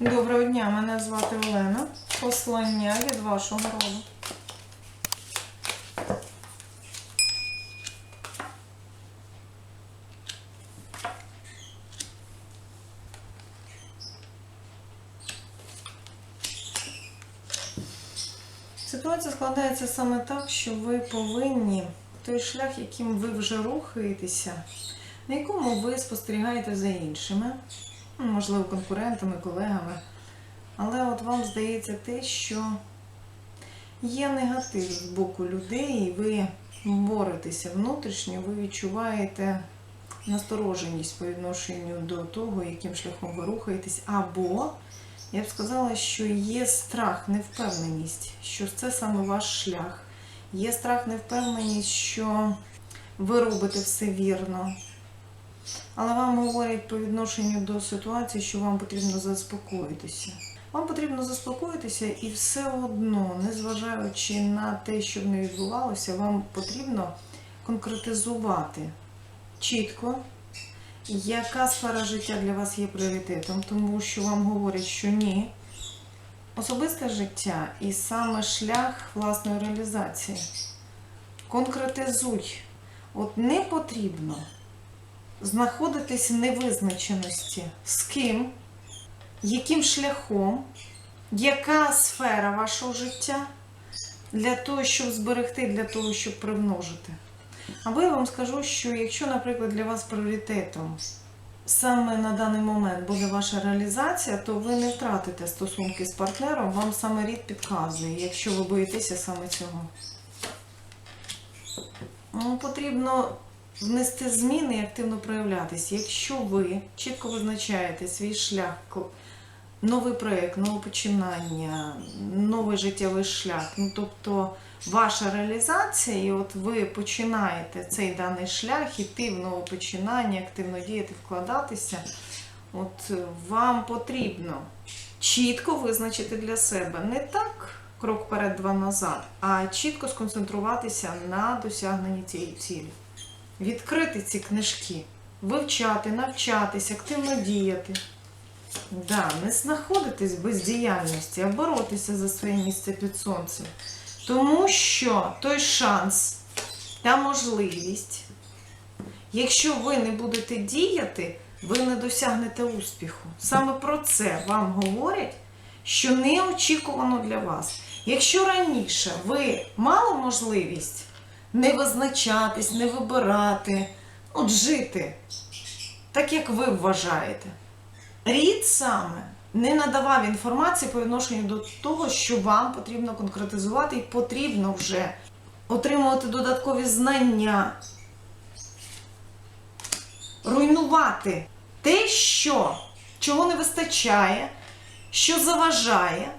Доброго дня, мене звати Олена. Послання від вашого роду. Ситуація складається саме так, що ви повинні той шлях, яким ви вже рухаєтеся, на якому ви спостерігаєте за іншими, можливо, конкурентами, колегами. Але от вам здається те, що є негатив з боку людей, і ви боретеся внутрішньо, ви відчуваєте настороженість по відношенню до того, яким шляхом ви рухаєтесь, або я б сказала, що є страх, невпевненість, що це саме ваш шлях. Є страх, невпевненість, що ви робите все вірно. Але вам говорять по відношенню до ситуації, що вам потрібно заспокоїтися. Вам потрібно заспокоїтися і все одно, незважаючи на те, що не відбувалося, вам потрібно конкретизувати чітко, яка сфера життя для вас є пріоритетом, тому що вам говорять, що ні. Особисте життя і саме шлях власної реалізації. Конкретизуй. От не потрібно знаходитись в невизначеності з ким, яким шляхом, яка сфера вашого життя для того, щоб зберегти, для того, щоб примножити. Або я вам скажу, що якщо, наприклад, для вас пріоритетом саме на даний момент буде ваша реалізація, то ви не втратите стосунки з партнером, вам саме рід підказує, якщо ви боїтеся саме цього. Ну, потрібно внести зміни і активно проявлятися. Якщо ви чітко визначаєте свій шлях, новий проєкт, нове починання, новий життєвий шлях, ну тобто ваша реалізація, і от ви починаєте цей даний шлях, іти в нове починання, активно діяти, вкладатися, от е, вам потрібно чітко визначити для себе не так крок вперед, два назад, а чітко сконцентруватися на досягненні цієї цілі відкрити ці книжки, вивчати, навчатись, активно діяти. Да, не знаходитись в бездіяльності, а боротися за своє місце під сонцем. Тому що той шанс та можливість, якщо ви не будете діяти, ви не досягнете успіху. Саме про це вам говорять, що неочікувано для вас. Якщо раніше ви мали можливість не визначатись, не вибирати, от жити так, як ви вважаєте. Рід саме не надавав інформації по відношенню до того, що вам потрібно конкретизувати і потрібно вже отримувати додаткові знання, руйнувати те, що, чого не вистачає, що заважає,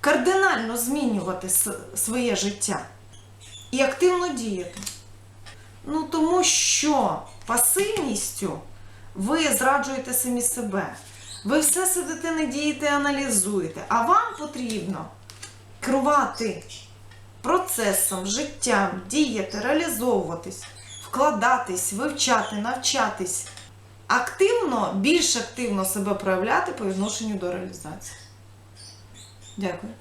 кардинально змінювати своє життя і активно діяти. Ну, тому що пасивністю ви зраджуєте самі себе. Ви все сидите, не дієте, аналізуєте. А вам потрібно керувати процесом, життям, діяти, реалізовуватись, вкладатись, вивчати, навчатись. Активно, більш активно себе проявляти по відношенню до реалізації. Дякую.